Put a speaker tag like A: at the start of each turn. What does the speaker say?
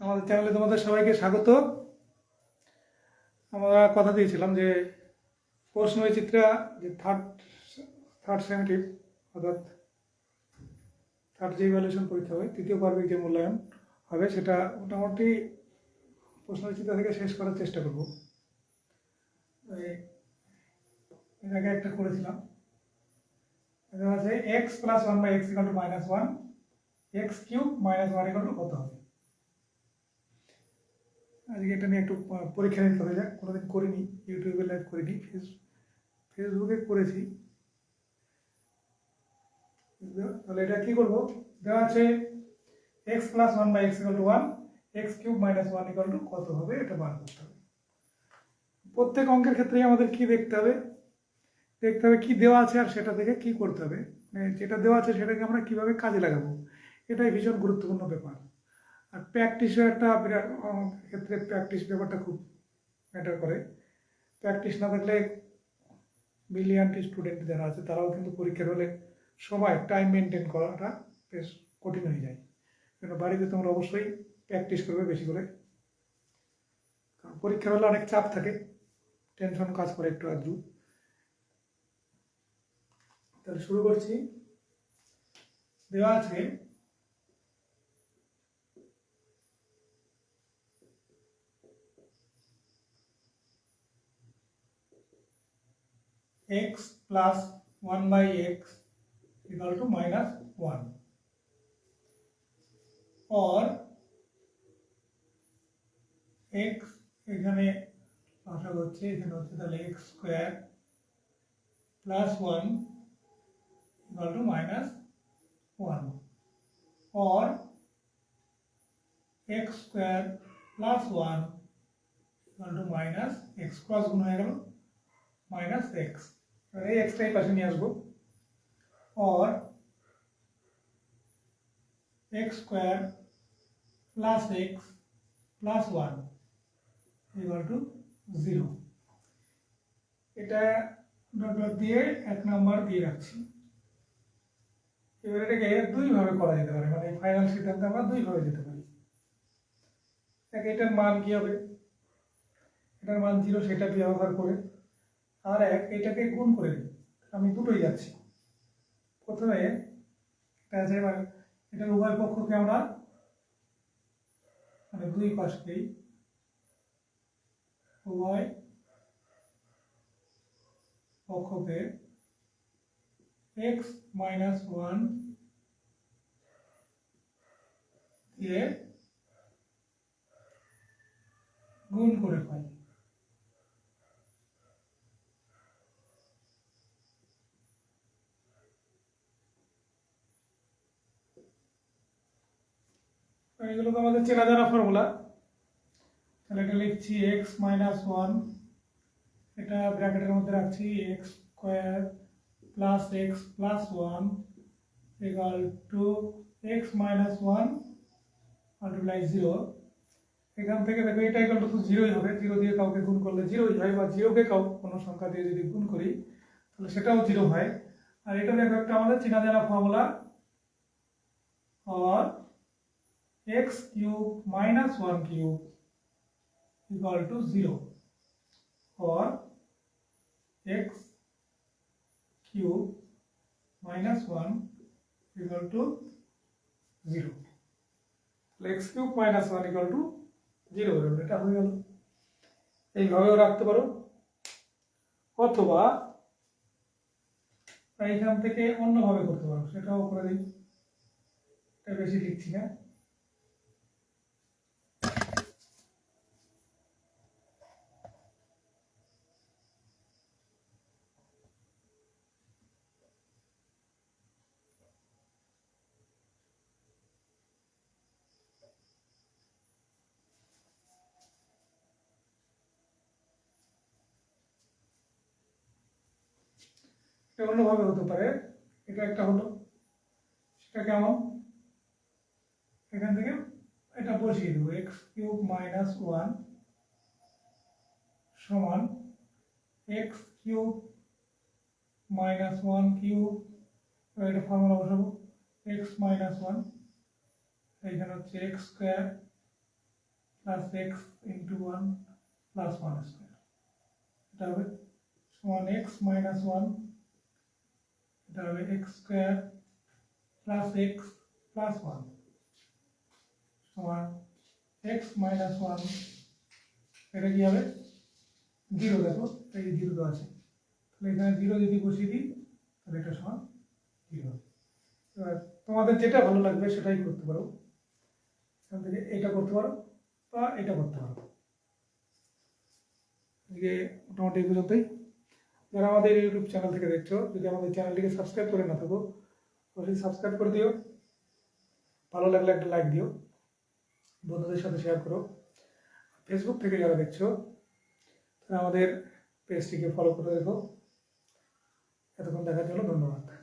A: আমাদের চ্যানেলে তোমাদের সবাইকে স্বাগত। আমরা কথা দিয়েছিলাম যে প্রশ্ন চিত্রা যে থার্ড থার্ড সেমেটিভ অর্থাৎ থার্ড যে ইভ্যালুয়েশন পরীক্ষা হয়, তৃতীয় পার্বিক যে মূল্যায়ন হবে, সেটা মোটামুটি প্রশ্ন চিত্রা থেকে শেষ করার চেষ্টা করব। এর আগে একটা করেছিলাম। এটা আছে x plus one by x equal to minus one x cube minus one equal to কত হবে? আজকে এটা নিয়ে একটু পরীক্ষা নিতে হবে যাক। কোনোদিন করিনি, ইউটিউবে লাইভ করিনি, ফেস ফেসবুকে করেছি। তাহলে এটা কি করব? দেওয়া আছে x plus one by x equal to one x cube minus one equal to কত হবে? এটা বার করতে হবে। প্রত্যেক অঙ্কের ক্ষেত্রেই আমাদের কি দেখতে হবে? দেখতে হবে কি দেওয়া আছে আর সেটা থেকে কি করতে হবে। মানে যেটা দেওয়া আছে সেটাকে আমরা কীভাবে কাজে লাগাবো? এটাই ভীষণ গুরুত্বপূর্ণ ব্যাপার। আর প্র্যাকটিসও একটা বিরাট ক্ষেত্রে প্র্যাকটিস ব্যাপারটা খুব ম্যাটার করে। প্র্যাকটিস না থাকলে ব্রিলিয়ান্ট স্টুডেন্ট যারা আছে, তারাও কিন্তু পরীক্ষার হলে সময় টাইম মেনটেন করাটা বেশ কঠিন হয়ে যায়। কেন বাড়িতে তোমরা অবশ্যই প্র্যাকটিস করবে বেশি করে। কারণ পরীক্ষার হলে অনেক চাপ থাকে টেনশন কাজ করে একটু আধটু। তাহলে শুরু করছি। দেওয়া আছে x plus 1 by x equal to minus 1 or x এখানে আশা করছি এখানে হচ্ছে তাহলে x square plus one equal to minus one or x square plus one equal to minus x cross গুণ হয়ে গেল মাইনাস এক্স এই এক্সটাই পাশে নিয়ে আসব। Or x square plus x plus one equal to zero এটা ডট দিয়ে এক নাম্বার দিয়ে রাখছি। এবার এটাকে দুইভাবে করা যেতে পারে মানে ফাইনাল সিদ্ধান্তে আমরা দুইভাবে যেতে পারি। এক এটার মান কি হবে? এটার মান জিরো সেটা ব্যবহার করে আর এক এটাকে গুণ করে দিই। আমি দুটোই যাচ্ছি। প্রথমে এটা এবার এটার উভয় পক্ষকে আমরা মানে দুই পাশকেই উভয় পক্ষকে এক্স মাইনাস ওয়ান দিয়ে গুণ করে পাই তো এগুলো তো আমাদের চেনা জানা ফর্মুলা তাহলে এটা লিখছি এক্স মাইনাস ওয়ান এটা ব্র্যাকেটের মধ্যে রাখছি x square plus x plus one equal to x minus one multiply zero এখান থেকে দেখো এটা ইকাল টু জিরোই হবে। জিরো দিয়ে কাউকে গুণ করলে জিরোই হয় বা জিরোকে কাউ কোনো সংখ্যা দিয়ে যদি গুণ করি, তাহলে সেটাও জিরো হয়। আর এটা দেখো একটা আমাদের চেনা জানা ফর্মুলা আর x cube minus 1 cube equal to 0 or x cube minus 1 equal to 0 তাহলে x cube minus 1 equal to 0 হয়ে গেল, এটা হয়ে গেল। এইভাবেও রাখতে পারো। অথবা এইখান থেকে অন্যভাবে করতে পারো, সেটাও করে দিই। এটা বেশি লিখছি না। এটা অন্যভাবে হতে পারে। এটা একটা হলো। সেটা কেমন এখান থেকে এটা বসিয়ে দেবো। এক্স কিউব মাইনাস ওয়ান সমান x cube minus one cube এটা ফর্মুলা বসাবো। এক্স মাইনাস ওয়ান এইখানে হচ্ছে x square plus x into one plus one square এটা হবে সমান এক্স মাইনাস ওয়ান এটা হবে x square plus x plus one সমান এক্স মাইনাস ওয়ান এটা কি হবে? জিরো দেখো, এই যে জিরো তো আছে। তাহলে এখানে জিরো যদি বসিয়ে দিই, তাহলে এটা সমান জিরো এবার তোমাদের যেটা ভালো লাগবে সেটাই করতে পারো। এখান থেকে এটা করতে পারো, বা এটা করতে পারো। আজকে মোটামুটি এই পর্যন্তই যারা আমাদের ইউটিউব চ্যানেল থেকে দেখছ, যদি আমাদের চ্যানেলটিকে সাবস্ক্রাইব করে না থাকো, অবশ্যই সাবস্ক্রাইব করে দিও। ভালো লাগলে একটা লাইক দিও। বন্ধুদের সাথে শেয়ার করো। ফেসবুক থেকে যারা দেখছ, তারা আমাদের পেজটিকে ফলো করে দেখো এতক্ষণ দেখার জন্য ধন্যবাদ।